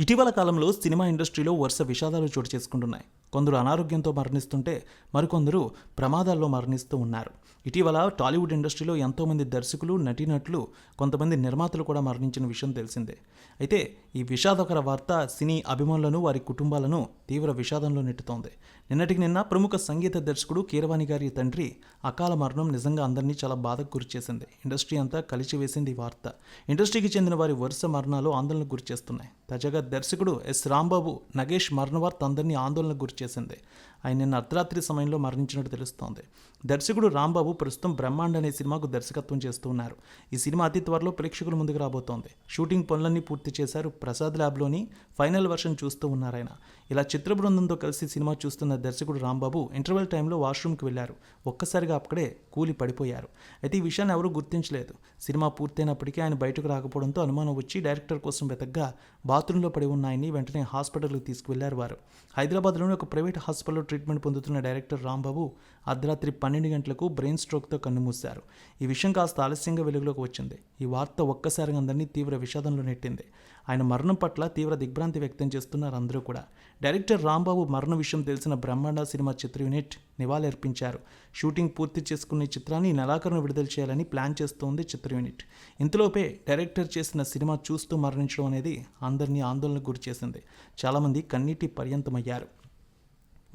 ఇటీవల కాలంలో సినిమా ఇండస్ట్రీలో వరుస విషాదాలు చోటు చేసుకుంటున్నాయి. కొందరు అనారోగ్యంతో మరణిస్తుంటే మరికొందరు ప్రమాదాల్లో మరణిస్తూ ఉన్నారు. ఇటీవల టాలీవుడ్ ఇండస్ట్రీలో ఎంతోమంది దర్శకులు నటీనటులు కొంతమంది నిర్మాతలు కూడా మరణించిన విషయం తెలిసిందే. అయితే ఈ విషాదకర వార్త సినీ అభిమానులను వారి కుటుంబాలను తీవ్ర విషాదంలో నెట్టుతోంది. నిన్నటికి నిన్న ప్రముఖ సంగీత దర్శకుడు కీరవాణి గారి తండ్రి అకాల మరణం నిజంగా అందరినీ చాలా బాధకు గురిచేసింది ఇండస్ట్రీ అంతా కలిచివేసింది ఈ వార్త. ఇండస్ట్రీకి చెందిన వారి వరుస మరణాలు ఆందోళనకు గురిచేస్తున్నాయి తాజాగా దర్శకుడు ఎస్ రాంబాబు నగేష్ మరణ వార్త అందరినీ ఆందోళనకు చేసింది. ఆయన నిన్న అర్ధరాత్రి సమయంలో మరణించినట్టు తెలుస్తోంది. దర్శకుడు రాంబాబు ప్రస్తుతం బ్రహ్మాండ్ అనే సినిమాకు దర్శకత్వం చేస్తున్నారు ఈ సినిమా అతి త్వరలో ప్రేక్షకుల ముందుకు రాబోతోంది. షూటింగ్ పనులన్నీ పూర్తి చేశారు ప్రసాద్ ల్యాబ్లోని ఫైనల్ వర్షన్ చూస్తూ ఉన్నారు ఆయన. ఇలా చిత్ర బృందంతో కలిసి సినిమా చూస్తున్న దర్శకుడు రాంబాబు ఇంటర్వెల్ టైంలో వాష్రూమ్కి వెళ్ళారు. ఒక్కసారిగా అక్కడే కూలి పడిపోయారు. అయితే ఈ విషయాన్ని ఎవరూ గుర్తించలేదు. సినిమా పూర్తయినప్పటికీ ఆయన బయటకు రాకపోవడంతో అనుమానం వచ్చి డైరెక్టర్ కోసం వెతగ్గా బాత్రూంలో పడి ఉన్నాయని వెంటనే హాస్పిటల్కి తీసుకువెళ్ళారు వారు. హైదరాబాద్లోని ఒక ప్రైవేట్ హాస్పిటల్లో ట్రీట్మెంట్ పొందుతున్న డైరెక్టర్ రాంబాబు అర్ధరాత్రి పన్నెండు గంటలకు బ్రెయిన్ స్ట్రోక్తో కన్నుమూశారు ఈ విషయం కాస్త ఆలస్యంగా వెలుగులోకి వచ్చింది. ఈ వార్త ఒక్కసారిగా అందరినీ తీవ్ర విషాదంలో నెట్టింది. ఆయన మరణం పట్ల తీవ్ర దిగ్భ్రాంతి వ్యక్తం చేస్తున్నారు అందరూ కూడా. డైరెక్టర్ రాంబాబు మరణ విషయం తెలిసిన బ్రహ్మాండ సినిమా చిత్ర యూనిట్ నివాళులర్పించారు. షూటింగ్ పూర్తి చేసుకున్న ఈ చిత్రాన్ని నెలాఖరును విడుదల చేయాలని ప్లాన్ చేస్తోంది చిత్ర యూనిట్. ఇంతలోపే డైరెక్టర్ చేసిన సినిమా చూస్తూ మరణించడం అనేది అందరినీ ఆందోళనకు గురి చేసింది చాలామంది కన్నీటి పర్యంతమయ్యారు.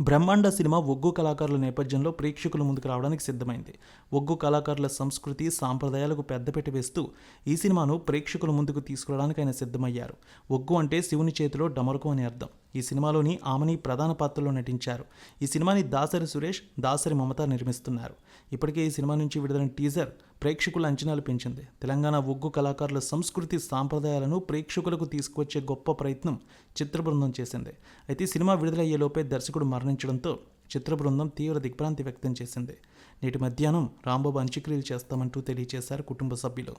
బ్రహ్మాండ సినిమా ఒగ్గు కళాకారుల నేపథ్యంలో ప్రేక్షకుల ముందుకు రావడానికి సిద్ధమైంది. ఒగ్గు కళాకారుల సంస్కృతి సాంప్రదాయాలకు పెద్దపెట్టి వేస్తూ ఈ సినిమాను ప్రేక్షకుల ముందుకు తీసుకురావడానికి ఆయన సిద్ధమయ్యారు. ఒగ్గు అంటే శివుని చేతిలో డమరుకు అని అర్థం. ఈ సినిమాలోని ఆమెని ప్రధాన పాత్రలో నటించారు. ఈ సినిమాని దాసరి సురేష్ దాసరి మమత నిర్మిస్తున్నారు. ఇప్పటికే ఈ సినిమా నుంచి విడుదలైన టీజర్ ప్రేక్షకుల అంచనాలు పెంచింది. తెలంగాణ ఒగ్గు కళాకారుల సంస్కృతి సాంప్రదాయాలను ప్రేక్షకులకు తీసుకువచ్చే గొప్ప ప్రయత్నం చిత్ర బృందం చేసింది. అయితే సినిమా విడుదలయ్యేలోపే దర్శకుడు మరణించడంతో చిత్ర బృందం తీవ్ర దిగ్భ్రాంతి వ్యక్తం చేసింది. నేటి మధ్యాహ్నం రాంబాబు అంత్యక్రియలు చేస్తామంటూ తెలియజేశారు కుటుంబ సభ్యులు.